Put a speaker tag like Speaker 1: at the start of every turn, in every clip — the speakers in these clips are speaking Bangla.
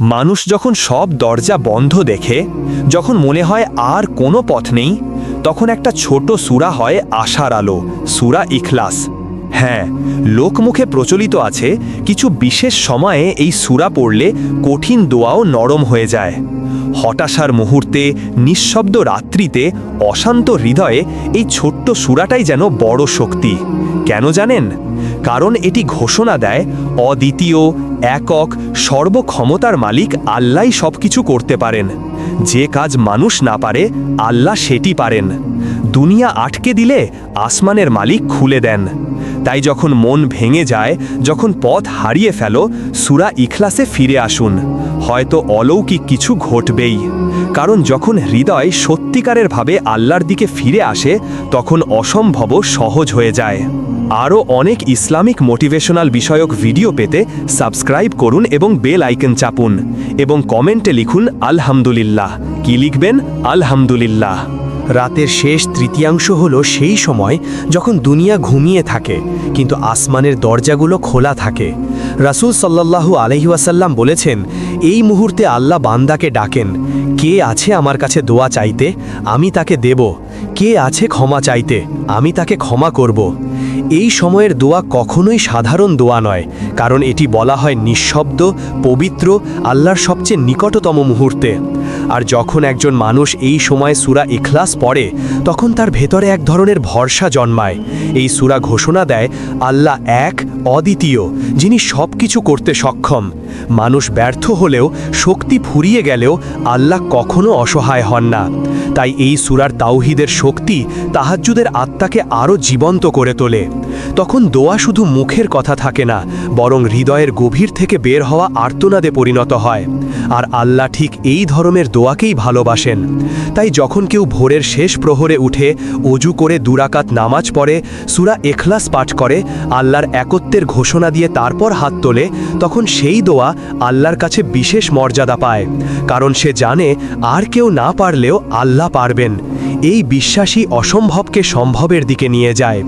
Speaker 1: মানুষ যখন সব দরজা বন্ধ দেখে, যখন মনে হয় আর কোনো পথ নেই, তখন একটা ছোট সুরা হয় আশার আলো, সুরা ইখলাস। হ্যাঁ লোকমুখে প্রচলিত আছে, কিছু বিশেষ সময়ে এই সুরা পড়লে কঠিন দোয়াও নরম হয়ে যায়। হতাশার মুহূর্তে, নিঃশব্দ রাত্রিতে, অশান্ত হৃদয়ে এই ছোট্ট সুরাটাই যেন বড় শক্তি। কেন জানেন? কারণ এটি ঘোষণা দেয়, অদ্বিতীয়, একক, সর্বক্ষমতার মালিক আল্লাহ সব কিছু করতে পারেন। যে কাজ মানুষ না পারে, আল্লাহ সেটি পারেন। দুনিয়া আটকে দিলে আসমানের মালিক খুলে দেন। তাই যখন মন ভেঙে যায়, যখন পথ হারিয়ে ফেলো, সুরা ইখলাসে ফিরে আসুন। হয়তো অলৌকিক কিছু ঘটবেই। কারণ যখন হৃদয় সত্যিকারের ভাবে আল্লাহর দিকে ফিরে আসে, তখন অসম্ভব সহজ হয়ে যায়। আরও অনেক ইসলামিক মোটিভেশনাল বিষয়ক ভিডিও পেতে সাবস্ক্রাইব করুন এবং বেল আইকন চাপুন এবং কমেন্টে লিখুন, আলহামদুলিল্লাহ। কি লিখবেন? আলহামদুলিল্লাহ।
Speaker 2: রাতের শেষ তৃতীয়াংশ হলো সেই সময় যখন দুনিয়া ঘুমিয়ে থাকে, কিন্তু আসমানের দরজাগুলো খোলা থাকে। রাসুল সাল্লাল্লাহু আলহিউসাল্লাম বলেছেন, এই মুহূর্তে আল্লাহ বান্দাকে ডাকেন, কে আছে আমার কাছে দোয়া চাইতে? আমি তাকে দেব। কে আছে ক্ষমা চাইতে? আমি তাকে ক্ষমা করব। এই সময়ের দোয়া কখনোই সাধারণ দোয়া নয়, কারণ এটি বলা হয় নিঃশব্দ, পবিত্র, আল্লাহর সবচেয়ে নিকটতম মুহূর্তে। আর যখন একজন মানুষ এই সময় সুরা ইখলাস পড়ে, তখন তার ভেতরে এক ধরনের ভরসা জন্মায়। এই সুরা ঘোষণা দেয়, আল্লাহ এক, অদ্বিতীয়, যিনি সব কিছু করতে সক্ষম। মানুষ ব্যর্থ হলেও, শক্তি ফুরিয়ে গেলেও, আল্লাহ কখনো অসহায় হন না। তাই এই সুরার তাওহিদের শক্তি তাহাজ্জুদের আত্মাকে আরও জীবন্ত করে তোলে। তখন দোয়া শুধু মুখের কথা থাকে না, বরং হৃদয়ের গভীর থেকে বের হওয়া আর্তনাদে পরিণত হয়। আর আল্লাহ ঠিক এই ধরনের দোয়াকেই ভালোবাসেন। তাই যখন কেউ ভোরের শেষ প্রহরে উঠে অজু করে দুরাকাত নামাজ পড়ে, সুরা এখলাস পাঠ করে, আল্লাহর একত্বের ঘোষণা দিয়ে তারপর হাত তোলে, তখন সেই দোয়া আল্লাহর কাছে বিশেষ মর্যাদা পায়। কারণ সে জানে আর কেউ না পারলেও আল্লাহ পারবেন। এই বিশ্বাসই অসম্ভবকে সম্ভবের দিকে নিয়ে যায়।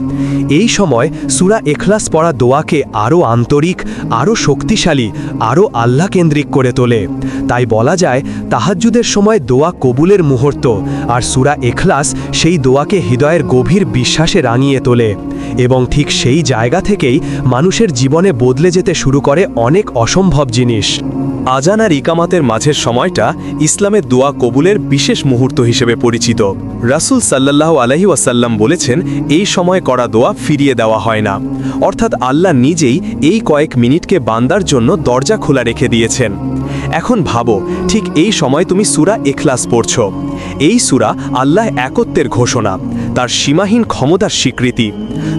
Speaker 2: এই সময় সুরা এখলাস পড়া দোয়াকে আরও আন্তরিক আরও শক্তিশালী আরও আল্লাহ কেন্দ্রিক করে তোলে। তাই বলা যায়, তাহাজ্জুদের সময় দোয়া কবুলের মুহূর্ত, আর সুরা এখলাস সেই দোয়াকে হৃদয়ের গভীর বিশ্বাসে রাঙিয়ে তোলে। এবং ঠিক সেই জায়গা থেকেই মানুষের জীবনে বদলে যেতে শুরু করে অনেক অসম্ভব জিনিস।
Speaker 1: আজান আর ইকামাতের মাঝের সময়টা ইসলামের দোয়া কবুলের বিশেষ মুহূর্ত হিসেবে পরিচিত। রাসূল সাল্লাহ আলহি ওয়াসাল্লাম বলেছেন, এই সময় করা দোয়া ফিরিয়ে দেওয়া হয় না। অর্থাৎ আল্লাহ নিজেই এই কয়েক মিনিটকে বান্দার জন্য দরজা খোলা রেখে দিয়েছেন। এখন ভাবো, ঠিক এই সময় তুমি সুরা এখলাস পড়ছ। এই সুরা আল্লাহ একত্বের ঘোষণা। তার সীমাহীন ক্ষমতার স্বীকৃতি।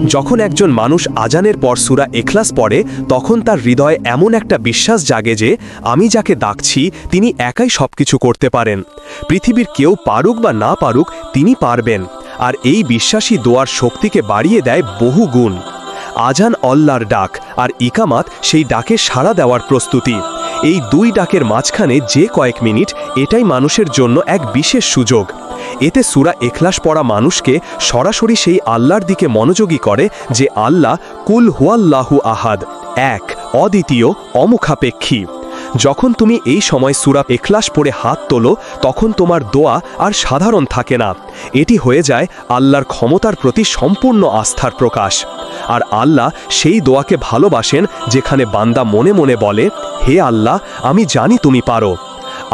Speaker 1: যখন একজন মানুষ আজানের পর সুরা এখলাস পড়ে, তখন তার হৃদয়ে এমন একটা বিশ্বাস জাগে যে, আমি যাকে ডাকছি, তিনি একাই সবকিছু করতে পারেন। পৃথিবীর কেউ পারুক বা না পারুক, তিনি পারবেন। আর এই বিশ্বাসী দোয়ার শক্তিকে বাড়িয়ে দেয় বহু গুণ। আজান অল্লার ডাক, আর ইকামাত সেই ডাকে সাড়া দেওয়ার প্রস্তুতি। এই দুই ডাকের মাঝখানে যে কয়েক মিনিট, এটাই মানুষের জন্য এক বিশেষ সুযোগ। এতে সুরা এখলাস পড়া মানুষকে সরাসরি সেই আল্লাহর দিকে মনোযোগী করে যে আল্লাহ কুল হুয়াল্লাহু আহাদ, এক, অদ্বিতীয়, অমুখাপেক্ষী। যখন তুমি এই সময় সুরা এখলাস পড়ে হাত তোলো, তখন তোমার দোয়া আর সাধারণ থাকে না। এটি হয়ে যায় আল্লাহর ক্ষমতার প্রতি সম্পূর্ণ আস্থার প্রকাশ। আর আল্লাহ সেই দোয়াকে ভালোবাসেন যেখানে বান্দা মনে মনে বলে, হে আল্লাহ, আমি জানি তুমি পারো।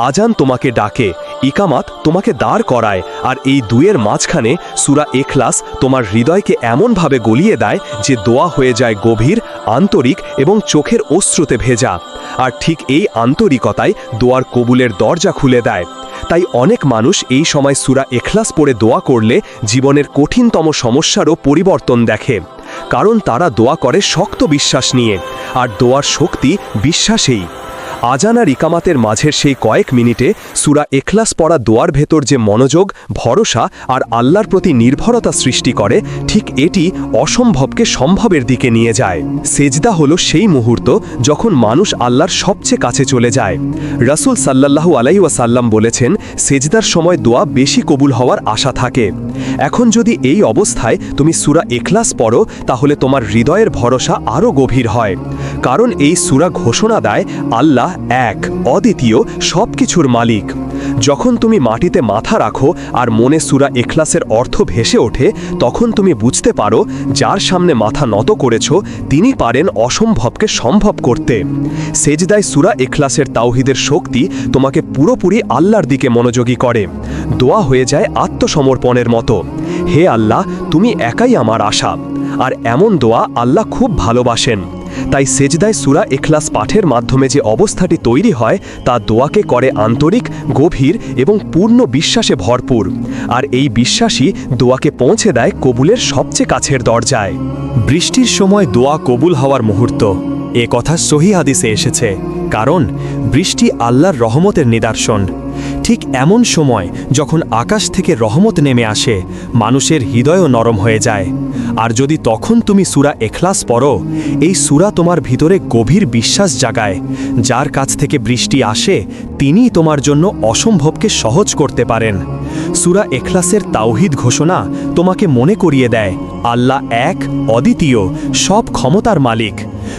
Speaker 1: আজান তোমাকে ডাকে, ইকামাত তোমাকে দাঁড় করায়, আর এই দুয়ের মাঝখানে সুরা এখলাস তোমার হৃদয়কে এমনভাবে গলিয়ে দেয় যে দোয়া হয়ে যায় গভীর, আন্তরিক এবং চোখের অশ্রুতে ভেজা। আর ঠিক এই আন্তরিকতায় দোয়ার কবুলের দরজা খুলে দেয়। তাই অনেক মানুষ এই সময় সুরা এখলাস পড়ে দোয়া করলে জীবনের কঠিনতম সমস্যারও পরিবর্তন দেখে। কারণ তারা দোয়া করে শক্ত বিশ্বাস নিয়ে, আর দোয়ার শক্তি বিশ্বাসেই। আজান আর ইকামাতের মাঝের সেই কয়েক মিনিটে সুরা এখলাস পড়া দোয়ার ভেতর যে মনোযোগ, ভরসা আর আল্লাহর প্রতি নির্ভরতা সৃষ্টি করে, ঠিক এটি অসম্ভবকে সম্ভবের দিকে নিয়ে যায়। সেজদা হলো সেই মুহূর্ত যখন মানুষ আল্লাহর সবচেয়ে কাছে চলে যায়। রাসূল সাল্লাল্লাহু আলাই ওয়াসাল্লাম বলেছেন, সেজদার সময় দোয়া বেশি কবুল হওয়ার আশা থাকে। এখন যদি এই অবস্থায় তুমি সুরা এখলাস পড়ো, তাহলে তোমার হৃদয়ের ভরসা আরও গভীর হয়। কারণ এই সুরা ঘোষণা দেয়, আল্লাহ এক, অদ্বিতীয়, সবকিছুর মালিক। যখন তুমি মাটিতে মাথা রাখো আর মনে সুরা এখলাসের অর্থ ভেসে ওঠে, তখন তুমি বুঝতে পারো, যার সামনে মাথা নত করেছ, তিনি পারেন অসম্ভবকে সম্ভব করতে। সেজদায় সুরা এখলাসের তাওহিদের শক্তি তোমাকে পুরোপুরি আল্লাহর দিকে মনোযোগী করে। দোয়া হয়ে যায় আত্মসমর্পণের মতো। হে আল্লাহ, তুমি একাই আমার আশা। আর এমন দোয়া আল্লাহ খুব ভালোবাসেন। তাই সেজদায় সুরা এখলাস পাঠের মাধ্যমে যে অবস্থাটি তৈরি হয়, তা দোয়াকে করে আন্তরিক, গভীর এবং পূর্ণ বিশ্বাসে ভরপুর। আর এই বিশ্বাসই দোয়াকে পৌঁছে দেয় কবুলের সবচেয়ে কাছের দরজায়। বৃষ্টির সময় দোয়া কবুল হওয়ার মুহূর্ত। এ কথা সহি হাদিসে এসেছে। কারণ, বৃষ্টি আল্লাহর রহমতের নিদর্শন। ঠিক এমন সময় যখন আকাশ থেকে রহমত নেমে আসে, মানুষের হৃদয়ও নরম হয়ে যায়। আর যদি তখন তুমি সুরা এখলাস পড়ো, এই সুরা তোমার ভিতরে গভীর বিশ্বাস জাগায়। যার কাছ থেকে বৃষ্টি আসে, তিনিই তোমার জন্য অসম্ভবকে সহজ করতে পারেন। সুরা এখলাসের তাওহিদ ঘোষণা তোমাকে মনে করিয়ে দেয়, আল্লাহ এক, অদ্বিতীয়, সব ক্ষমতার মালিক।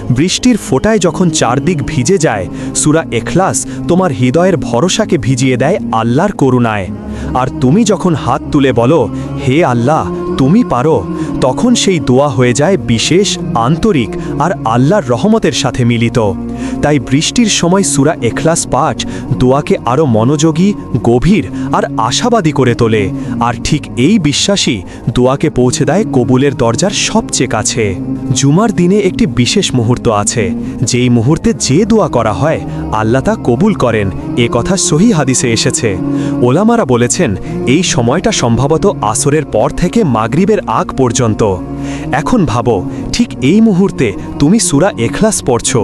Speaker 1: বৃষ্টির ফোঁটায় যখন চারদিক ভিজে যায়, সুরা এখলাস তোমার হৃদয়ের ভরসাকে ভিজিয়ে দেয় আল্লাহর করুণায়। আর তুমি যখন হাত তুলে বলো, হে আল্লাহ তুমি পারো, তখন সেই দোয়া হয়ে যায় বিশেষ, আন্তরিক আর আল্লাহর রহমতের সাথে মিলিত। তাই বৃষ্টির সময় সুরা এখলাস পাঠ দোয়াকে আরও মনোযোগী, গভীর আর আশাবাদী করে তোলে। আর ঠিক এই বিশ্বাসই দোয়াকে পৌঁছে দেয় কবুলের দরজার সবচেয়ে কাছে। জুমার দিনে একটি বিশেষ মুহূর্ত আছে, যেই মুহূর্তে যে দোয়া করা হয়, আল্লাহ তা কবুল করেন এ কথা সহি হাদিসে এসেছে। ওলামারা বলেছেন, এই সময়টা সম্ভবত আসরের পর থেকে মাগরিবের আগ পর্যন্ত। এখন ভাবো, ঠিক এই মুহূর্তে তুমি সুরা এখলাস পড়ছ।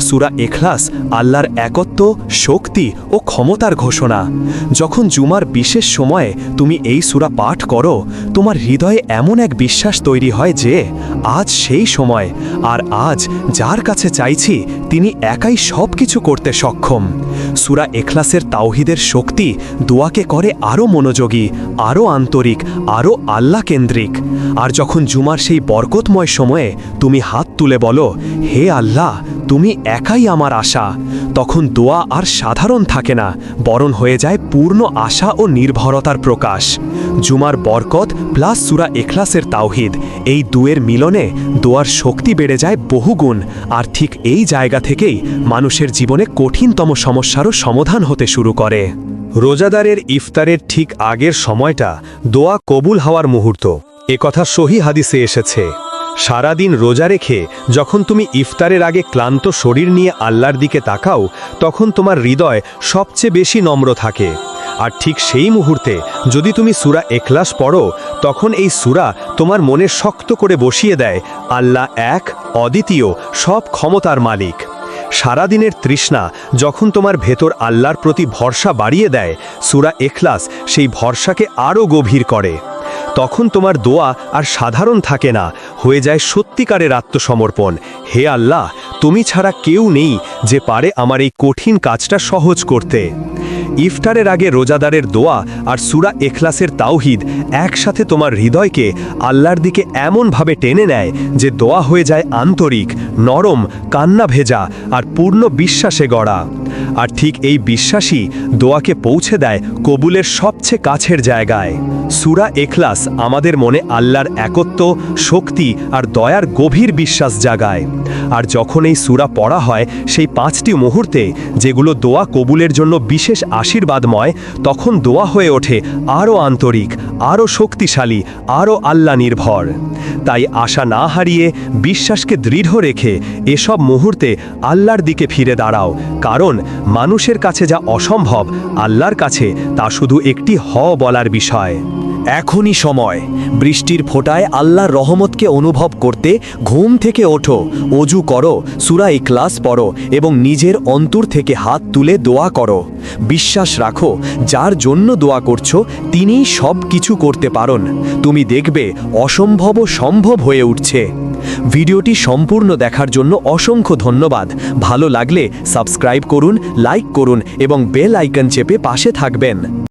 Speaker 1: সুরা এখলাস আল্লাহর একত্ব, শক্তি ও ক্ষমতার ঘোষণা। যখন জুমার বিশেষ সময়ে তুমি এই সুরা পাঠ করো, তোমার হৃদয়ে এমন এক বিশ্বাস তৈরি হয় যে, আজ সেই সময়, আর আজ যার কাছে চাইছি, তিনি একাই সব কিছু করতে সক্ষম। সুরা এখলাসের তাওহিদের শক্তি দোয়াকে করে আরও মনোযোগী, আরও আন্তরিক, আরও আল্লাহ কেন্দ্রিক। আর যখন জুমার সেই বরকতময় সময়ে তুমি হাত তুলে বলো, হে আল্লাহ, তুমি একাই আমার আশা। তখন দোয়া আর সাধারণ থাকে না, বরণ হয়ে যায় পূর্ণ আশা ও নির্ভরতার প্রকাশ। জুমার বরকত প্লাস সুরা এখলাসের তাওহিদ, এই দুয়ের মিলনে দোয়ার শক্তি বেড়ে যায় বহুগুণ, আর ঠিক এই জায়গা থেকেই মানুষের জীবনে কঠিনতম সমস্যারও সমাধান হতে শুরু করে। রোজাদারের ইফতারের ঠিক আগের সময়টা দোয়া কবুল হওয়ার মুহূর্ত। কথা সহি হাদিসে এসেছে। সারাদিন রোজা রেখে যখন তুমি ইফতারের আগে ক্লান্ত শরীর নিয়ে আল্লাহর দিকে তাকাও, তখন তোমার হৃদয় সবচেয়ে বেশি নম্র থাকে। আর ঠিক সেই মুহূর্তে যদি তুমি সুরা এখলাস পড়ো, তখন এই সুরা তোমার মনে শক্ত করে বসিয়ে দেয়, আল্লাহ এক, অদ্বিতীয়, সব ক্ষমতার মালিক। সারাদিনের তৃষ্ণা যখন তোমার ভেতর আল্লাহর প্রতি ভরসা বাড়িয়ে দেয়, সুরা এখলাস সেই ভরসাকে আরও গভীর করে। তখন তোমার দোয়া আর সাধারণ থাকে না। হয়ে যায় সত্যিকারের আত্মসমর্পণ। হে আল্লাহ, তুমি ছাড়া কেউ নেই যে পারে আমার এই কঠিন কাজটা সহজ করতে। ইফতারের আগে রোজাদারের দোয়া আর সুরা এখলাসের তাওহিদ একসাথে তোমার হৃদয়কে আল্লাহর দিকে এমনভাবে টেনে নেয় যে দোয়া হয়ে যায় আন্তরিক, নরম, কান্না ভেজা আর পূর্ণ বিশ্বাসে গড়া। আর ঠিক এই বিশ্বাসই দোয়াকে পৌঁছে দেয় কবুলের সবচেয়ে কাছের জায়গায়। সুরা এখলাস আমাদের মনে আল্লাহর একত্ব, শক্তি আর দয়ার গভীর বিশ্বাস জাগায়। আর যখন এই সুরা পড়া হয়, সেই পাঁচটি মুহূর্তে, যেগুলো দোয়া কবুলের জন্য বিশেষ আশীর্বাদময়, তখন দোয়া হয়ে ওঠে আরও আন্তরিক, আরও শক্তিশালী, আরও আল্লাহ নির্ভর তাই আশা না হারিয়ে, বিশ্বাসকে দৃঢ় রেখে এসব মুহূর্তে আল্লাহর দিকে ফিরে দাঁড়াও। কারণ, মানুষের কাছে যা অসম্ভব, আল্লাহর কাছে তা শুধু একটি হ বলার বিষয়। এখনই সময়। বৃষ্টির ফোঁটায় আল্লাহর রহমতকে অনুভব করতে ঘুম থেকে ওঠো, অজু করো, সুরা ইখলাস পড়ো এবং নিজের অন্তর থেকে হাত তুলে দোয়া করো। বিশ্বাস রাখো, যার জন্য দোয়া করছ, তিনিই সব কিছু করতে পারন। তুমি দেখবে অসম্ভব সম্ভব হয়ে উঠছে। ভিডিওটি সম্পূর্ণ দেখার জন্য অসংখ্য ধন্যবাদ। ভালো লাগলে সাবস্ক্রাইব করুন, লাইক করুন এবং বেল আইকন চেপে পাশে থাকবেন।